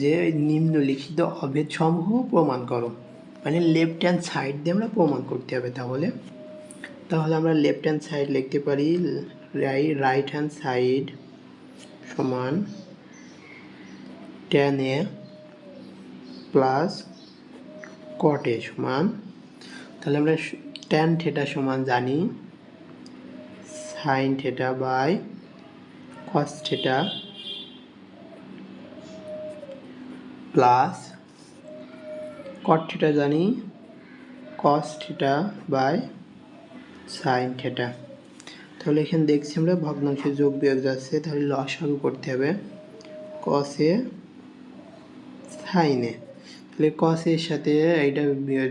যে নিম্নলিখিত অভেদ সমূহ প্রমাণ করো। মানে লেফট হ্যান্ড সাইড দিয়ে আমরা প্রমাণ করতে হবে তাহলে। তাহলে আমরা লেফট হ্যান্ড সাইড লিখতে পারি রাইট হ্যান্ড সাইড সমান টেন এ প্লাস কট সমান। তাহলে আমরা ট্যান থেটা সমান জানি sin theta by cos theta plus cot theta জানি cos theta by sin theta তাহলে এখানে দেখছি আমরা ভগ্নাংশে যোগ বিয়োগ যাচ্ছে, তাহলে লসাগু করতে হবে কসে সাইনে তাহলে কসের সাথে এইটা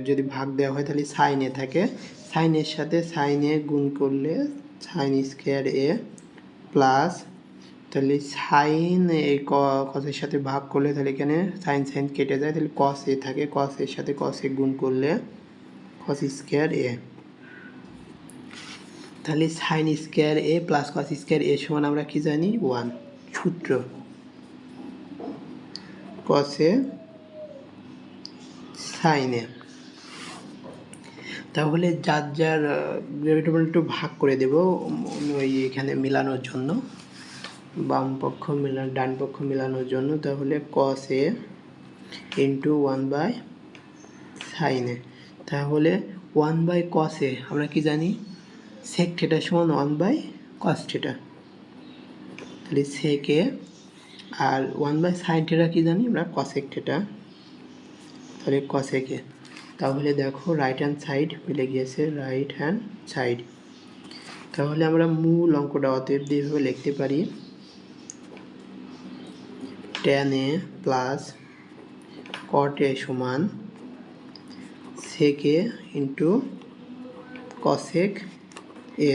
যদি ভাগ দেওয়া হয় তাহলে সাইনে থাকে। সাইনের সাথে সাইনে গুণ করলে সাইন স্কোয়ার এ প্লাস তাহলে সাইন এই কসের সাথে ভাগ করলে তাহলে এখানে সাইন সাইন কেটে যায়। তাহলে কস এ থাকে কস এর সাথে কস এ গুণ করলে কস স্কোয়ার এ তাহলে sin square A plus cos square A সমান আমরা কি জানি? ওয়ান সূত্র। কসে সাইনে তাহলে যার যার গ্রেভিটেবল একটু ভাগ করে দেব ওই এখানে মেলানোর জন্য। বাম পক্ষ মেলানো, ডান পক্ষ মেলানোর জন্য, তাহলে cos A into one by সাইনে তাহলে ওয়ান বাই কস এ আমরা কি জানি? সেক থিটা সমান ওয়ান বাই কস থিটা তাহলে সেক এ আর ওয়ান বাই সাইন থিটা কি জানি? আমরা কসেক থিটা তাহলে কসেক এ তাহলে দেখো রাইট হ্যান্ড সাইড মিলে গিয়েছে রাইট হ্যান্ড সাইড তাহলে আমরা মূল অঙ্কটা অতএব এইভাবে লিখতে পারি টেন এ প্লাস কট এ সমান সেক এ ইন্টু কসেক এ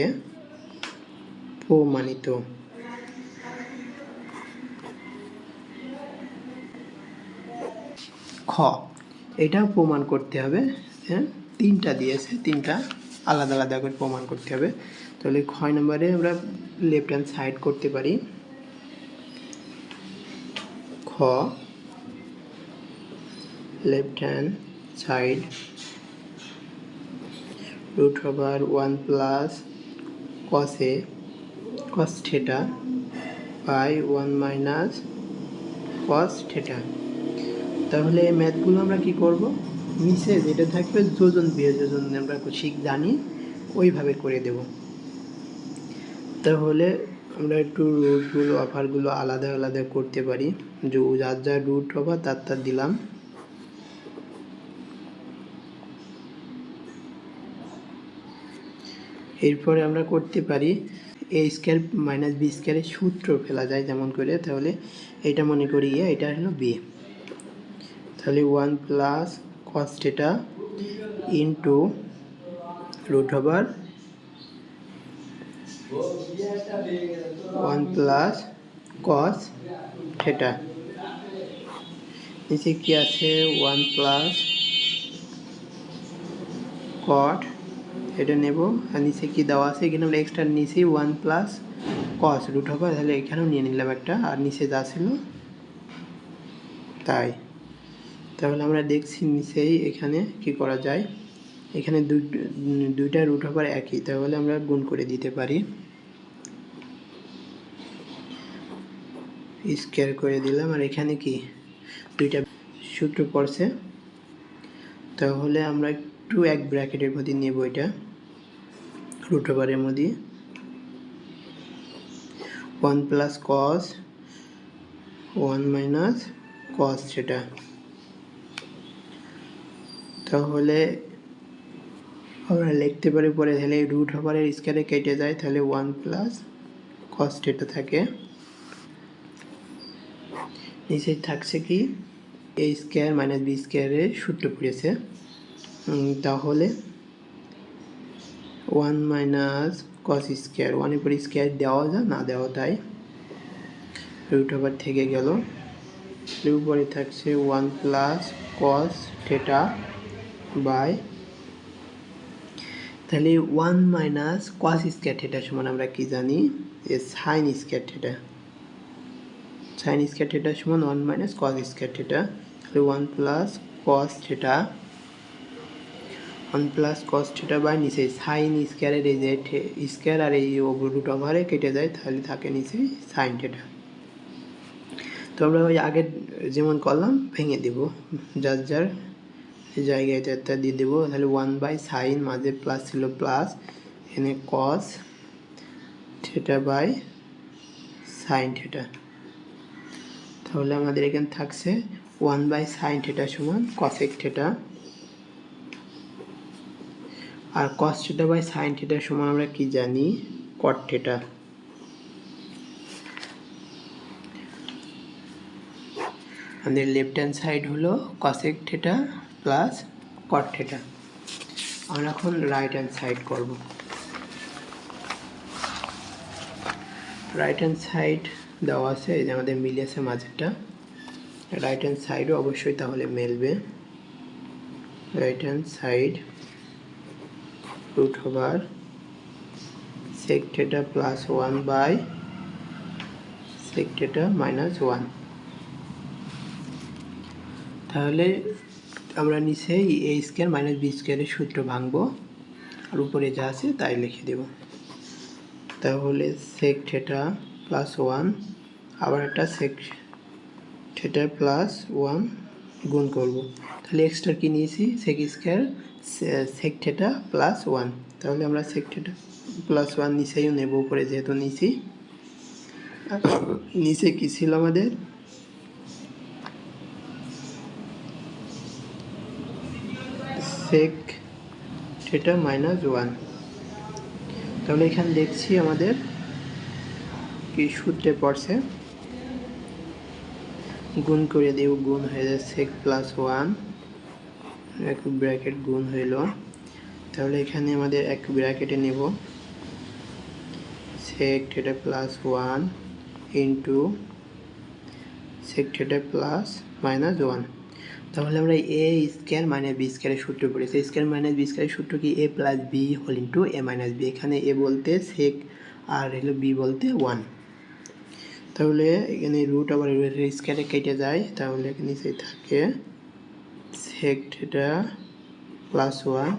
প্রমাণিত। খ, এটাও প্রমাণ করতে হবে হ্যাঁ? তিনটা দিয়েছে, তিনটা আলাদা আলাদা করে প্রমাণ করতে হবে। তাহলে ছয় নম্বরে আমরা লেফট হ্যান্ড সাইড করতে পারি। Left hand side root over one plus cos A cos theta by one minus cos theta তাহলে এই ম্যাথগুলো আমরা কি করব? নিচে যেটা থাকবে যোজন বিয়োজন আমরা শিখ জানি, ওইভাবে করে দেব। তাহলে আমরা একটু রুটগুলো অফারগুলো আলাদা আলাদা করতে পারি। যে যার যার রুট অফার তার তার দিলাম। এরপরে আমরা করতে পারি এ স্কোয়ার মাইনাস বি স্কোয়ারের সূত্র ফেলা যায় যেমন করে। তাহলে এটা মনে করি এ এটা হলো বি তাহলে one plus cos theta into root over one plus cos theta নিচে কি আছে? ওয়ান প্লাস কট এটা নেব। আর নিচে কি দেওয়া আছে? এখানে আমরা এক্সট্রা নিচে one plus cos root over তাহলে এখানেও নিয়ে নিলাম একটা। আর নিচে যা ছিল, তাই। তাহলে আমরা দেখছি নিচেই এখানে কি করা যায়। এখানে দুইটা রুট ওভার একই। তাহলে আমরা গুণ করে দিতে পারি। স্কোয়ার করে দিলাম। আর এখানে কি? দুইটা সূত্র পড়ছে। তাহলে আমরা একটু এক ব্র্যাকেটের মধ্যে নেব এটা। রুট ওভারের মধ্যে। One plus cos one minus cos সেটা তাহলে আমরা লিখতে পারি পরে তাহলে রুট ওভারের স্কোয়ারে কেটে যায়। তাহলে ওয়ান প্লাস কস থাকে। নিচে থাকছে কি? এ স্কোয়ার মাইনাস বি স্কোয়ারের সূত্র পড়েছে। তাহলে ওয়ান মাইনাস কস স্কোয়ার ওয়ানের পর স্কোয়ার দেওয়া যায় না দেওয়া তাই। রুট ওভার থেকে গেল। উপরে থাকছে one plus cos theta by তাহলে one minus cos square theta সমান আমরা কি জানি? যে sin square theta sin square theta সমান one minus cos square theta তাহলে one plus cos theta one plus cos theta by নিচে সাইন স্কোয়ারের এই যে স্কোয়ার আর এই রুট ওভারে কেটে যায়, তাহলে থাকে নিচে সাইন থিটা তো আমরা ওই আগের যেমন করলাম, ভেঙে দেব। যার যার জায়গায় এটা দিয়ে দেবো। তাহলে ওয়ান বাই সাইন মাঝে প্লাস ছিল প্লাস এখানে cos theta by sin theta তাহলে আমাদের এখানে থাকছে ওয়ান বাই সাইন থিটা সমান cosec theta R cos theta by sin theta সমান আমরা কি জানি? কট থিটা আমাদের লেফট হ্যান্ড সাইড হলো cosec theta plus cot theta আমরা এখন রাইট হ্যান্ড সাইড করব। রাইট হ্যান্ড সাইড দেওয়া আছে, এই যে আমাদের মিলে আছে মাঝেরটা। রাইট হ্যান্ড সাইডও অবশ্যই তাহলে মেলবে। Right hand side root theta plus 1 by sec theta minus 1 তাহলে আমরা নিচে এ স্কোয়ার মাইনাস বি স্কোয়ারের সূত্র ভাঙবো, আর উপরে যা আছে তাই লিখে দেব। তাহলে theta প্লাস ওয়ান আবার একটা sec, theta প্লাস ওয়ান গুণ করব। তাহলে এক্সট্রা কি নিয়েছি? sec square sec theta plus one তাহলে আমরা sec theta প্লাস ওয়ান নিচেও নেব, উপরে যেহেতু নিচি নিচে কি ছিল আমাদের? সেক থিটা মাইনাস ওয়ান তাহলে এখানে দেখছি আমাদের কি সূত্রে পড়ছে? গুণ করে দেব গুণ হয়ে সেক প্লাস ওয়ান এক ব্র্যাকেট গুণ হইল। তাহলে এখানে আমাদের এক ব্র্যাকেটে নেব। sec theta plus 1 into sec theta plus minus 1 তাহলে আমরা এ স্কোয়ার মাইনাস বি স্কোয়ারের সূত্র পড়েছি স্কোয়ার মাইনাস বি স্কোয়ারের সূত্র কি A plus B whole into A minus B এখানে এ বলতে সেক আর হলো বি বলতে ওয়ান তাহলে এখানে রুট আবার স্কোয়ারে কেটে যায়, তাহলে এখানে নিচে থাকে সেক প্লাস ওয়ান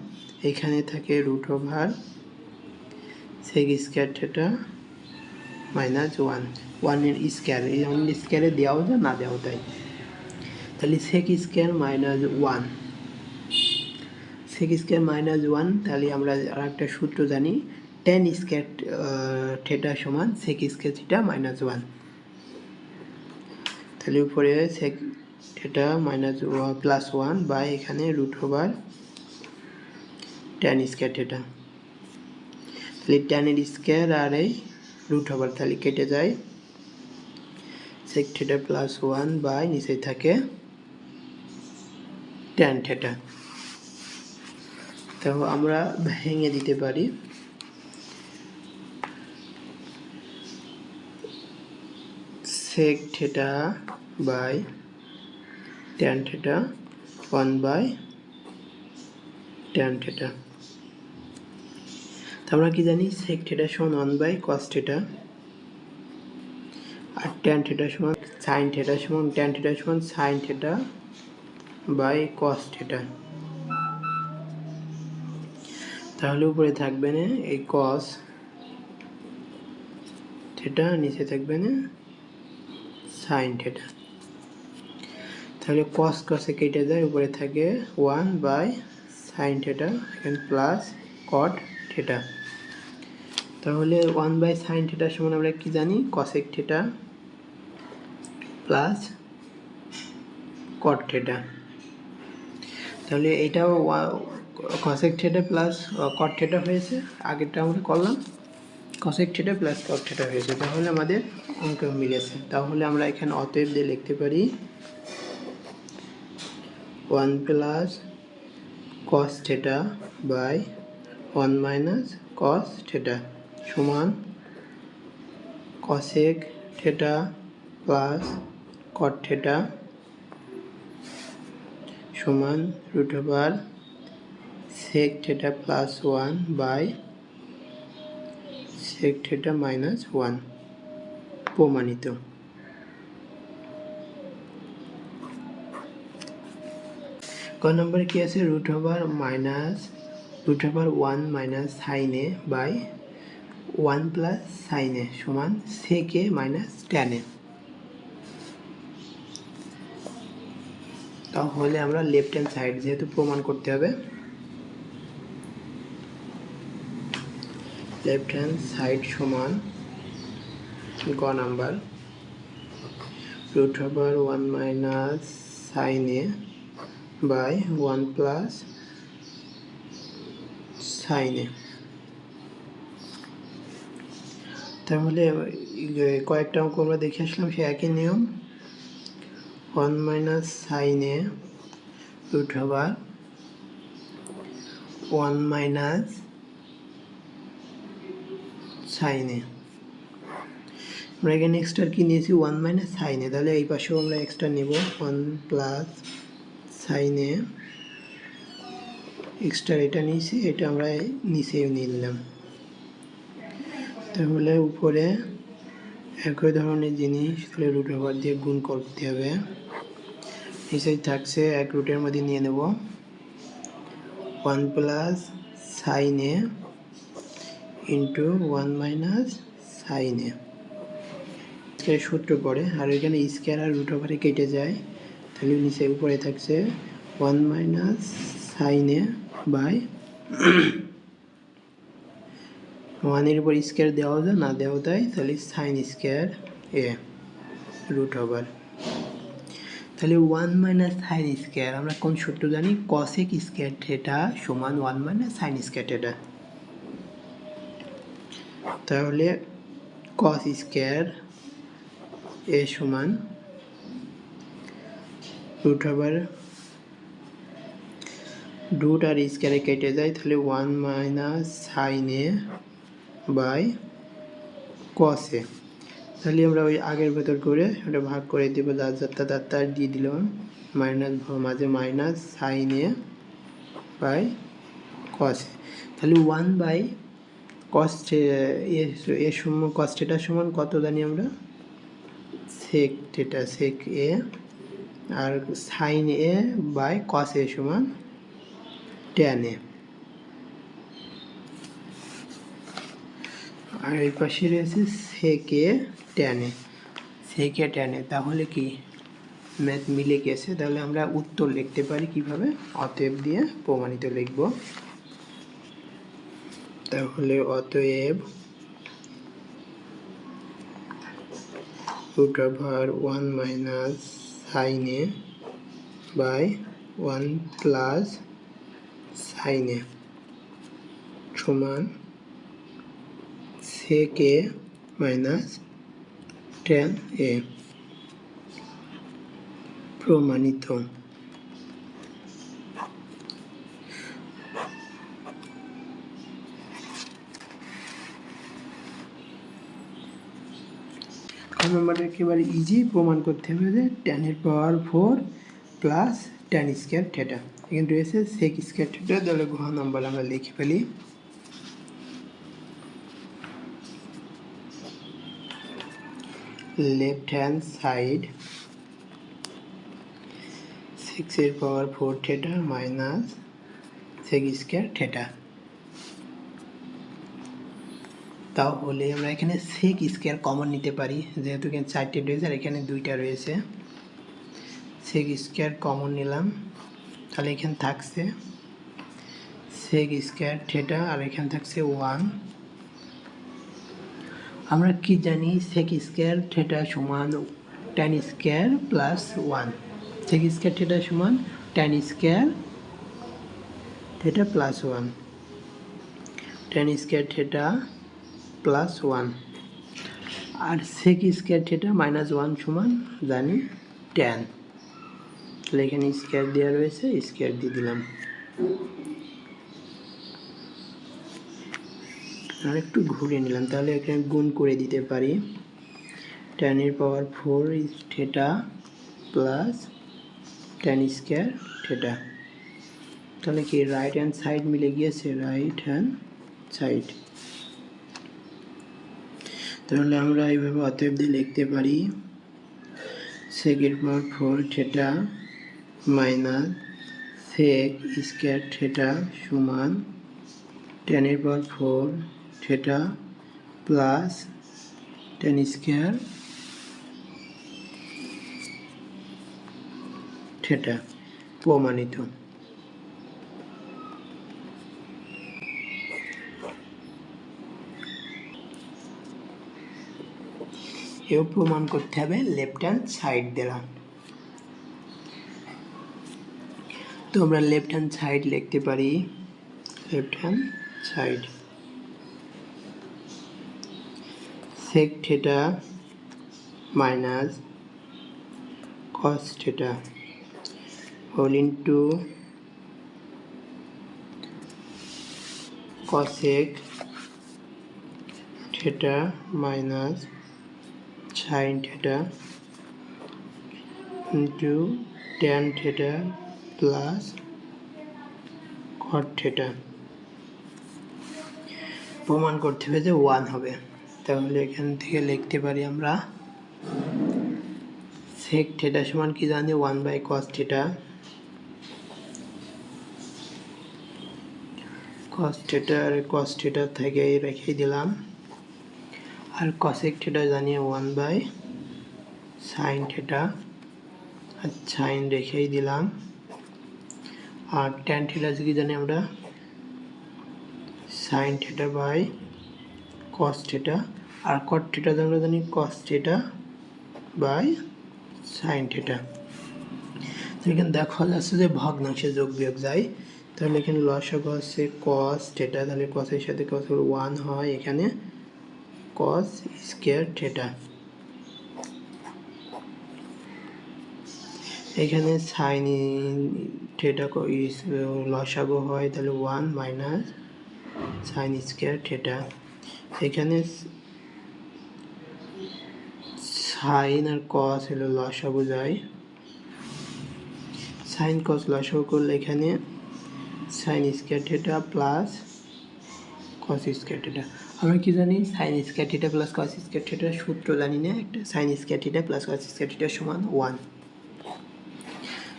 এখানে থাকে root over sec square theta minus one ওয়ানের স্কোয়ার এই ওয়ানের স্কোয়ারে দেওয়াও যায়, না দেওয়াও যায়? তাহলে sec square minus one sec square minus one তাহলে আমরা আর একটা সূত্র জানি টেন স্কোয়ার থিটা সমান sec square theta minus one তাহলে উপরে sec theta minus plus one বা এখানে root over tan square theta তাহলে টেনের স্কোয়ার আর এই রুট ওভার তাহলে কেটে যায়। Sec theta plus one by নিচে থাকে ট্যান থিটা তো আমরা ভেঙে দিতে পারি। Sec theta by tan theta one by tan theta আমরা কি জানি? সেক থিটা সমান ওয়ান বাই কস থিটা আর ট্যান থিটা সমান সাইন থিটা সমান ট্যান থিটা সমান sin theta by cos theta তাহলে উপরে থাকবে না এই কস থিটা নিচে থাকবে না সাইন থিটা তাহলে কস কসে কেটে যায়, উপরে থাকে ওয়ান বাই সাইন থিটা এখানে প্লাস কট থিটা তাহলে ওয়ান বাই সাইন থিটার সমান আমরা কি জানি? Cosec theta plus cot theta তাহলে এটাও cosec theta plus cot theta হয়েছে, আগেরটা আমরা করলাম। Cosec theta plus cot theta হয়েছে তাহলে আমাদের অঙ্ক মিলেছে তাহলে আমরা এখানে অতএব দিয়ে লিখতে পারি one plus cos theta by one minus cos theta সমান cosec theta plus cot theta সমান root over sec theta plus one by sec theta minus one প্রমাণিত। ক নম্বরে কি আছে? Root over minus root over one minus sin by one plus sin সমান sec minus tan তাহলে আমরা left hand side যেহেতু প্রমাণ করতে হবে লেফট হ্যান্ড সাইড সমান, গ number. Root over one minus sin A by one plus sin A. তাহলে কয়েকটা অঙ্ক আমরা দেখে আসলাম, সে একই নিয়ম। One minus sin A root over one minus sin. আমরা এখানে এক্সট্রা কি নিয়েছি ওয়ান মাইনাস সাইন। তাহলে এই পাশেও আমরা এক্সট্রা নেব ওয়ান প্লাস সাইন। এক্সট্রা এটা নিয়েছি, এটা আমরা নিচেও নিলাম। তাহলে উপরে একই ধরনের জিনিস, তাহলে রুট ওভার দিয়ে গুণ করতে হবে। নিচেই থাকছে, এক রুটের মধ্যে নিয়ে নেব। One plus sin. Into one minus sin A সূত্র পড়ে, আর এখানে স্কোয়ার আর রুট ওভারে কেটে যায়। তাহলে নিচে উপরে থাকছে one minus sin A by ওয়ানের উপর স্কোয়ার দেওয়া যায়, না দেওয়া যায়, তাহলে sin square A root over তাহলে ওয়ান মাইনাস সাইন স্কোয়ার আমরা কোন সূত্র জানি? কসেক স্কোয়ার থিটা সমান one minus sin square theta তাহলে কস স্কোয়ার এ সমান রুট ওভার রুট আর স্কোয়ারে কেটে যায়, তাহলে one minus sin A by cos তাহলে আমরা ওই আগের ভেতর করে ওটা ভাগ করে দেব, যার যাত্রা তার তার দিয়ে দিলাম মাইনাস মাঝে minus sin A by cos তাহলে ওয়ান বাই কস এ সমান কস টেটার সমান কত জানি আমরা? সেক টেটা সেক এ আর sine A by cos A সমান ট্যান এ আর এই পাশে রয়েছে সেকে ট্যানে সেকে ট্যানে তাহলে কি? ম্যাথ মিলে গেছে, তাহলে আমরা উত্তর লিখতে পারি কীভাবে? অতএব দিয়ে প্রমাণিত লিখব। তাহলে অতএব রুট ওভার ওয়ান মাইনাস সাইনে বাই ওয়ান প্লাস সাইনে সমান sec a minus tan A প্রমাণিত। নম্বরটা একেবারে ইজি প্রমাণ করতে হবে যে টেনের power four plus tan square theta এখানে রয়েছে সেক স্কোয়ার থেটা তাহলে ঘ নম্বর আমরা লিখে ফেলি। hand side 6 এর পাওয়ার 4 theta minus sec square theta তাহলে আমরা এখানে সেক স্কয়ার কমন নিতে পারি। যেহেতু এখানে চারটে রয়েছে আর এখানে দুইটা রয়েছে। সেক স্কয়ার কমন নিলাম। তাহলে এখানে থাকছে সেক স্কয়ার theta আর এখানে থাকছে ওয়ান আমরা কি জানি সেক স্কোয়ার থেটা সমান tan square plus one sec square theta সমান tan square theta plus one tan square theta plus one আর sec square theta minus one সমান জানি টেন তাহলে এখানে স্কোয়ার দেওয়া রয়েছে স্কোয়ার দিয়ে দিলাম। আর একটু ঘুরে নিলাম, তাহলে এখানে গুণ করে দিতে পারি। টেনের power four theta plus tan square theta তাহলে কি রাইট হ্যান্ড সাইড মিলে গিয়েছে? রাইট হ্যান্ড সাইড তাহলে আমরা এইভাবে অতএব দিয়ে লিখতে পারি সেকের power four theta minus sec square theta সমান টেনের power four theta plus tan square theta প্রমাণিত। এও প্রমাণ করতে হবে, লেফট হ্যান্ড সাইড দ্বারা তো আমরা লেফট হ্যান্ড সাইড লিখতে পারি, left hand side sec theta minus cos theta whole into cosec theta minus sin theta into tan theta plus cot theta প্রমাণ করতে হবে যে ওয়ান হবে। তাহলে এখান থেকে লিখতে পারি আমরা সেক থিটা সমান কি জানি? One by cos theta cos theta R cos theta থেকে রেখে দিলাম। আর কসেক থিটা জানি ওয়ান বাই সাইন থিটা আর সাইন রেখেই দিলাম আর ট্যান থিটা কি জানি আমরা sin theta by cos theta আর cot theta আমরা জানি কস theta বাই theta তো এখানে দেখা যাচ্ছে যে ভগ্নাংশে যোগ বিয়োগ যায় তাহলে এখানে লসাগু হচ্ছে cos theta তাহলে এর সাথে হলো 1 হয় এখানে cos স্কয়ার theta এখানে sin theta লসাগু হয়, তাহলে 1 মাইনাস sin স্কয়ার theta এখানে সাইন আর কস হলো লসাগু যায়। সাইন কস লসাগু করলে এখানে sin square theta plus cos square theta আমরা কি জানি? Sin square theta plus cos square থিটার সূত্র জানি না। একটা sin square theta plus cos square theta সমান ওয়ান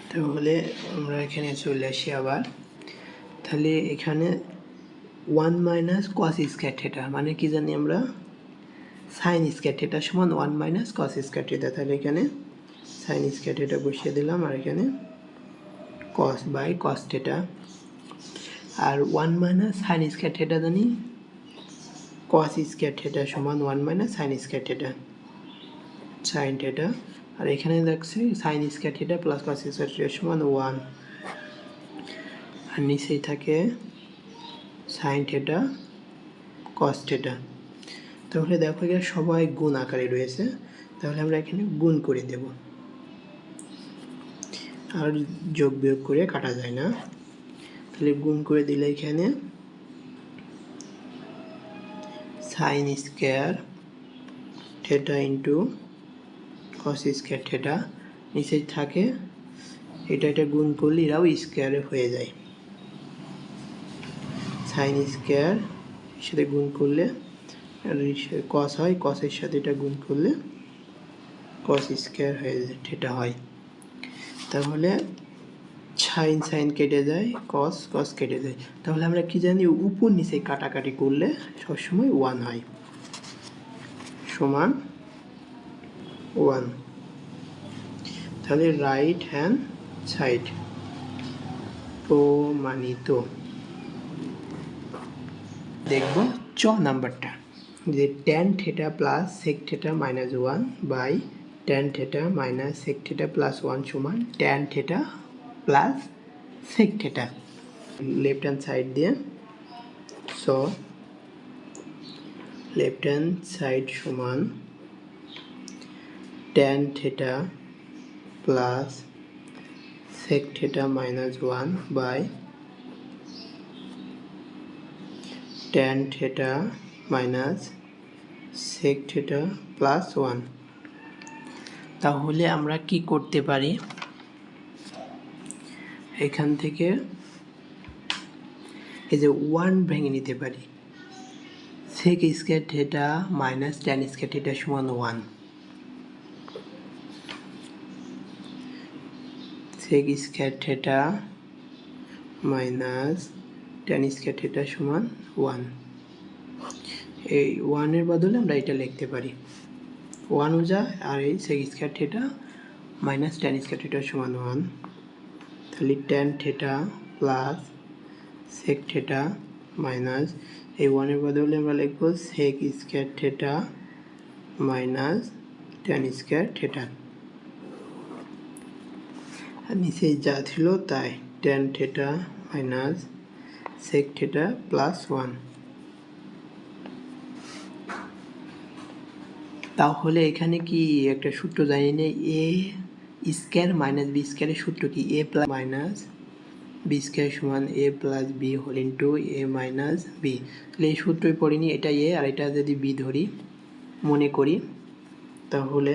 তাহলে আমরা এখানে চলে আসি আবার। তাহলে এখানে one minus cos square theta মানে কি জানি আমরা? সাইন স্কোয়ার থিটা সমান one minus cos square theta তাহলে এখানে সাইন স্কোয়ার থিটা বসিয়ে দিলাম আর এখানে cos by cos theta R one minus sin square theta জানি? কস স্কোয়ার থিটা সমান one minus sin square theta sin theta আর এখানে দেখছি sin square theta plus cos square theta সমান ওয়ান আর নিচেই থাকে সাইন থিটা কস থিটা তাহলে দেখো এখানে সবাই গুণ আকারে রয়েছে। তাহলে আমরা এখানে গুণ করে দেব। আর যোগ বিয়োগ করে কাটা যায় না। তাহলে গুণ করে দিলে এখানে sin square theta into cos square theta নিচে থাকে, এটা এটা গুণ করলে এরাও স্কোয়ারে হয়ে যায়। সাইন স্কোয়ার সাথে গুণ করলে কস হয় কসের সাথে এটা গুণ করলে কস স্কোয়ার হয়ে যায় থিটা হয়। তাহলে সাইন সাইন কেটে যায় কস কস কেটে যায় তাহলে আমরা কি জানি, উপর নিচে কাটাকাটি করলে সবসময় ওয়ান হয়। সমান ওয়ান তাহলে রাইট হ্যান্ড সাইড প্রমাণিত। দেখব চ নাম্বারটা। যে tan theta plus sec theta minus one by tan theta minus sec theta plus one সমান tan theta plus sec theta left hand side দিয়ে। সো লেফট হ্যান্ড সাইড সমান tan theta plus sec theta minus one by tan theta minus sec theta plus one তাহলে আমরা কি করতে পারি? এখান থেকে এই যে ওয়ান ভেঙে নিতে পারি। Sec square theta minus tan square theta সমান one sec square theta minus tan square theta সমান ওয়ান এই ওয়ানের বদলে আমরা এটা লিখতে পারি। ওয়ান ওজা আর এই sec square theta minus tan square theta সমান ওয়ান তাহলে tan theta plus sec theta minus, এই ওয়ানের বদলে আমরা লিখব sec square theta minus tan square theta. আর নিচে যা ছিল তাই tan theta minus sec theta plus one. তাহলে এখানে কি একটা সূত্র জানি না, এ স্কোয়ার মাইনাস বি স্কোয়ারের সূত্র কি? A plus minus B square সমান A plus B whole into A minus B. তাহলে এই সূত্রই পড়িনি এটা এ আর এটা যদি বি ধরি, মনে করি, তাহলে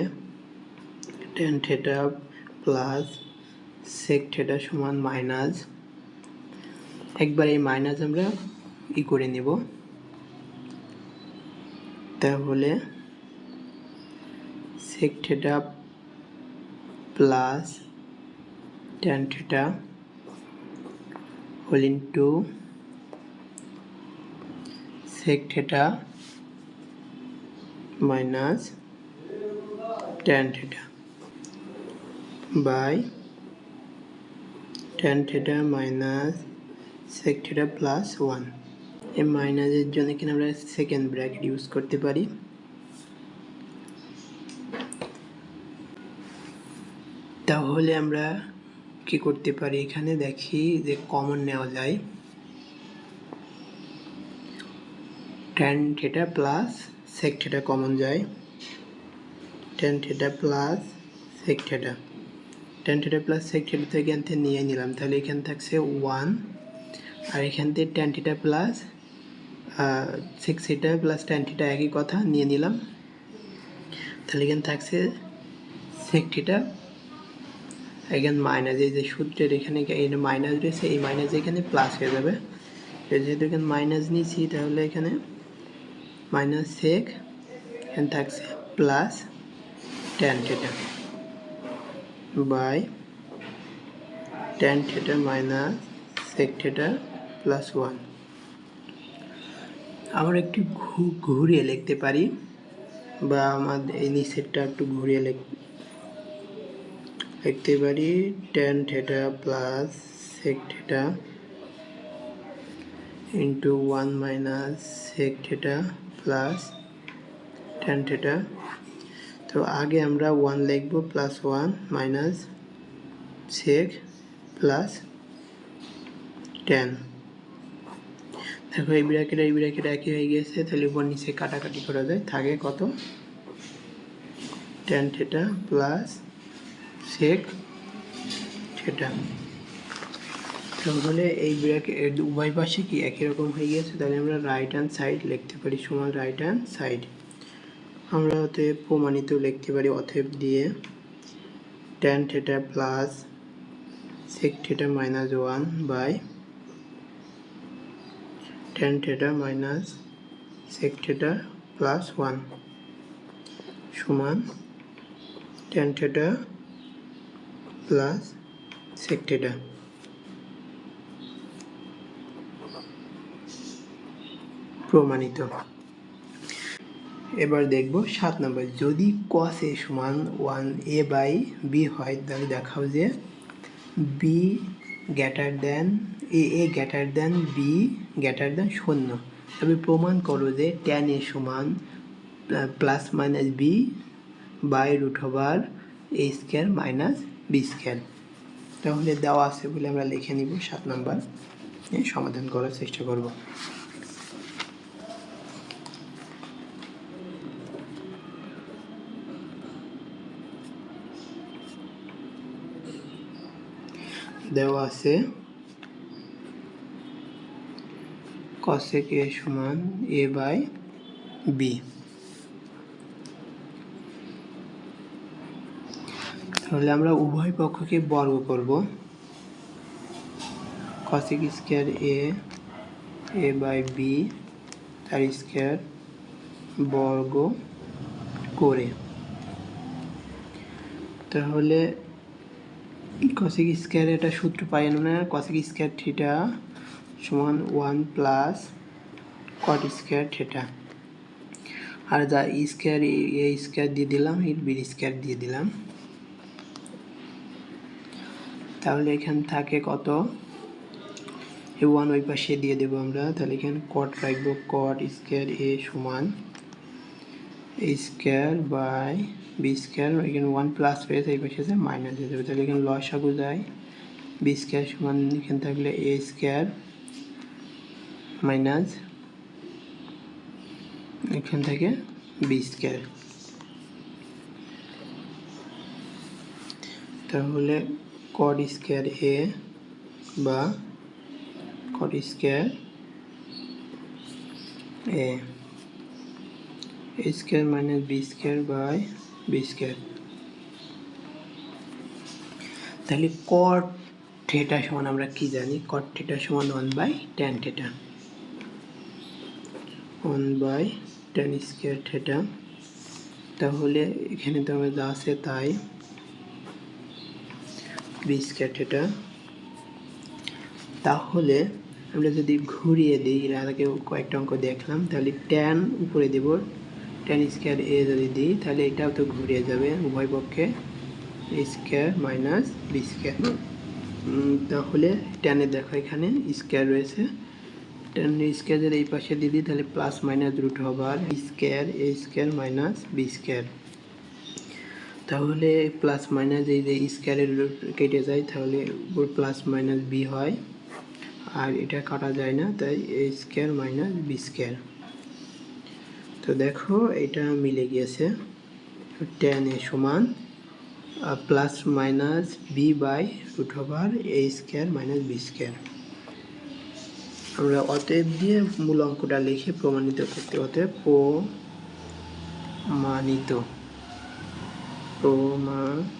tan theta plus sec theta সমান মাইনাস, একবার এই মাইনাস আমরা ই করে নেব। তাহলে sec theta plus tan theta whole into sec theta minus tan theta by tan theta minus sec theta plus 1 এই মাইনাসের জন্য কিনা আমরা সেকেন্ড ব্র্যাকেট ইউজ করতে পারি তাহলে আমরা কি করতে পারি? এখানে দেখি যে কমন নেওয়া যায়। Tan theta plus sec theta common যায়। Tan theta plus sec theta tan theta plus sec theta থেকে এখান থেকে নিয়ে নিলাম। তাহলে এখানে থাকছে ওয়ান আর এখান থেকে tan theta plus sec theta plus tan theta একই কথা নিয়ে নিলাম। তাহলে এখানে থাকছে সেক থিটা এখানে মাইনাস এই যে সূত্রের এখানে এই মাইনাস রয়েছে, এই মাইনাস এখানে প্লাস হয়ে যাবে। যেহেতু এখানে মাইনাস নিয়েছি, তাহলে এখানে মাইনাস সেক এখানে থাকছে plus tan theta by tan theta minus sec theta plus one আমরা একটু ঘুরিয়ে লিখতে পারি, বা আমাদের এই নিচেরটা একটু ঘুরিয়ে লিখ লিখতে পারি tan theta plus sec theta into one minus sec theta plus tan theta তো আগে আমরা ওয়ান লিখব plus one minus sec plus tan দেখো এই ব্র্যাকেট এই ব্র্যাকেট একই হয়ে গিয়েছে, তাহলে উপর নিচে কাটাকাটি করা যায়। থাকে কত? টেন থেটা প্লাস সেক সেটা। তাহলে এই ব্র্যাকেট উভয় পাশে কি একই রকম হয়ে গেছে তাহলে আমরা রাইট হ্যান্ড সাইড লিখতে পারি, সমান রাইট হ্যান্ড সাইড আমরা অতএব প্রমাণিত লিখতে পারি, অতএব দিয়ে tan theta plus sec theta minus one by tan theta minus sec theta plus one সমান tan theta plus sec theta প্রমাণিত। এবার দেখব সাত নম্বর। যদি কস এ সমান ওয়ান এ বাই বি হয়, তাহলে দেখাও যে বি গ্যাটার দেন এ এ গ্যাটার দেন বি গ্যাটার দেন শূন্য। তবে প্রমাণ করো যে ট্যান এ সমান plus minus B by root over A square minus B square তাহলে দেওয়া আছে বলে আমরা লিখে নিব সাত নাম্বার। সমাধান করার চেষ্টা করব। দেওয়া আছে কসেক এ সমান এ বাই বি তাহলে আমরা উভয় পক্ষকে বর্গ করব। Cosec square A A by B তার স্কোয়ার বর্গ করে। তাহলে কসিক স্কোয়ার এটা সূত্র পাই না কসিক স্কোয়ার থিটা সমান one plus cot square theta আর যা স্কোয়ার এ স্কোয়ার দিয়ে দিলাম, এর বি স্কোয়ার দিয়ে দিলাম। তাহলে এখান থাকে কত? এ ওয়ান ওই পাশে দিয়ে দেবো আমরা। তাহলে এখানে কট রাখব কট স্কোয়ার এ সমান A square by B square এখানে ওয়ান প্লাস রয়েছে এই পাশে মাইনাস হয়ে যাবে। তাহলে এখানে লসাগু যায় বি স্কোয়ার সমান এখানে থাকলে এ স্কোয়ার মাইনাস এখান থেকে বি স্কোয়ার তাহলে কড স্কোয়ার এ বা cot square A a square minus b square by b তাহলে কট থিটা সমান আমরা কি জানি? কট থিটা সমান one by tan theta one by tan square theta তাহলে এখানে তো আমরা যা আছে তাই বি স্কোয়ার থিটা তাহলে আমরা যদি ঘুরিয়ে দিই আগে কয়েকটা অঙ্ক দেখলাম, তাহলে ট্যান উপরে দেব টেন স্কোয়ার এ যদি দিই, তাহলে এটাও তো ঘুরিয়ে যাবে উভয় পক্ষে স্কোয়ার মাইনাস বি তাহলে টেনে দেখো এখানে স্কোয়ার রয়েছে। টেন স্কোয়ার যদি এই পাশে দিয়ে দিই, তাহলে প্লাস মাইনাস রুট হবার square A square minus B তাহলে প্লাস মাইনাস এই যে স্কোয়ারের কেটে যায়, তাহলে প্লাস মাইনাস বি হয়। আর এটা কাটা যায় না, তাই A square minus B square তো দেখো, এটা মিলে গিয়েছে। টেন এ সমান plus minus B by root over A square minus B square আমরা অতএব দিয়ে মূল অঙ্কটা লিখে প্রমাণিত করতে, অতএব প্রমাণিত। প্রমাণিত